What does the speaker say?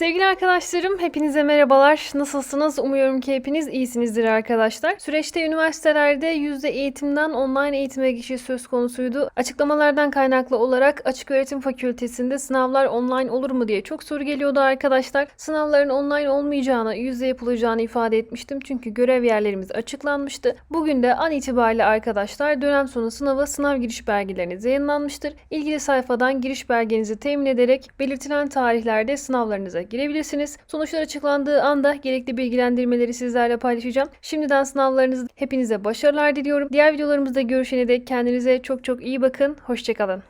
Sevgili arkadaşlarım, hepinize merhabalar. Nasılsınız? Umuyorum ki hepiniz iyisinizdir arkadaşlar. Süreçte üniversitelerde yüzde eğitimden online eğitime geçiş söz konusuydu. Açıklamalardan kaynaklı olarak Açık Öğretim Fakültesinde sınavlar online olur mu diye çok soru geliyordu arkadaşlar. Sınavların online olmayacağını, yüzde yapılacağını ifade etmiştim. Çünkü görev yerlerimiz açıklanmıştı. Bugün de an itibariyle arkadaşlar dönem sonu sınava sınav giriş belgeleriniz yayınlanmıştır. İlgili sayfadan giriş belgenizi temin ederek belirtilen tarihlerde sınavlarınıza girebilirsiniz. Sonuçlar açıklandığı anda gerekli bilgilendirmeleri sizlerle paylaşacağım. Şimdiden sınavlarınızda hepinize başarılar diliyorum. Diğer videolarımızda görüşene dek kendinize çok çok iyi bakın. Hoşçakalın.